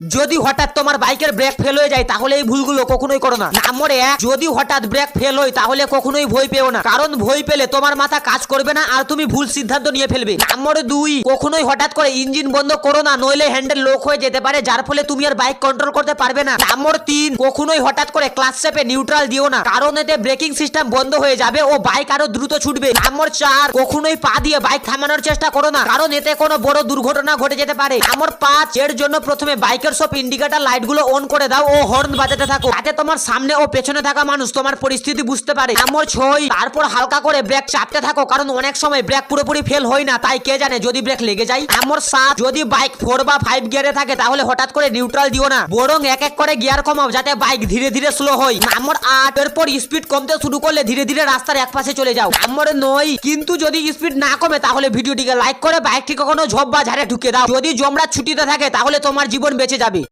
যদি হঠাৎ তোমার বাইকের ব্রেক ফেল হয়ে যায়, তাহলে এই ভুলগুলো কখনোই করো না। নম্বর এক, যদি হঠাৎ ব্রেক ফেল হয়, তাহলে কখনোই ভয় পেও না। কারণ ভয় পেলে তোমার মাথা কাজ করবে না আর তুমি ভুল সিদ্ধান্ত নিয়ে ফেলবে। নম্বর দুই, কখনোই হঠাৎ করে ইঞ্জিন বন্ধ করো না, নইলে হ্যান্ডেল লোক হয়ে যেতে পারে, যার ফলে তুমি আর বাইক কন্ট্রোল করতে পারবে না। নম্বর তিন, কখনোই হঠাৎ করে ক্লাস চেপে নিউট্রাল দিও না, কারণ এতে ব্রেকিং সিস্টেম বন্ধ হয়ে যাবে ও বাইক আরও দ্রুত ছুটবে। নম্বর চার, কখনোই পা দিয়ে বাইক থামানোর চেষ্টা করো না, কারণ এতে কোনো বড় দুর্ঘটনা ঘটে যেতে পারে। নম্বর পাঁচ, এর জন্য প্রথমে বাইকের সব ইন্ডিকেটার লাইটগুলো অন করে দাও, ও হর্ন বাজাতে থাকো। যাতে তোমার সামনে ও পেছনে থাকা মানুষ তোমার পরিস্থিতি বুঝতে পারে। নম্বর ছয়, তারপর হালকা করে ব্রেক চাপতে থাকো, কারণ অনেক সময় ব্রেক পুরোপুরি ফেল হয় না, তাই কে জানে যদি ব্রেক লেগে যায়। নম্বর সাত, যদি বাইক ফোর বা ফাইভ গিয়ারে থাকে, তাহলে হঠাৎ করে নিউট্রাল দিও না। বরং এক এক করে গিয়ার কমাও, যাতে বাইক ধীরে ধীরে স্লো হয়। নম্বর আট, এরপর স্পিড কমতে শুরু করলে ধীরে ধীরে রাস্তার এক পাশে চলে যাও। নম্বর নয়, কিন্তু যদি স্পিড না কমে, তাহলে ভিডিওটিকে লাইক করে বাইকটি কখনো ঝোপ বা ঝাড়ে ঢুকে দাও। যদি জমরা ছুটিতে থাকে, তাহলে তোমার জীবন বেঁচে যাবে?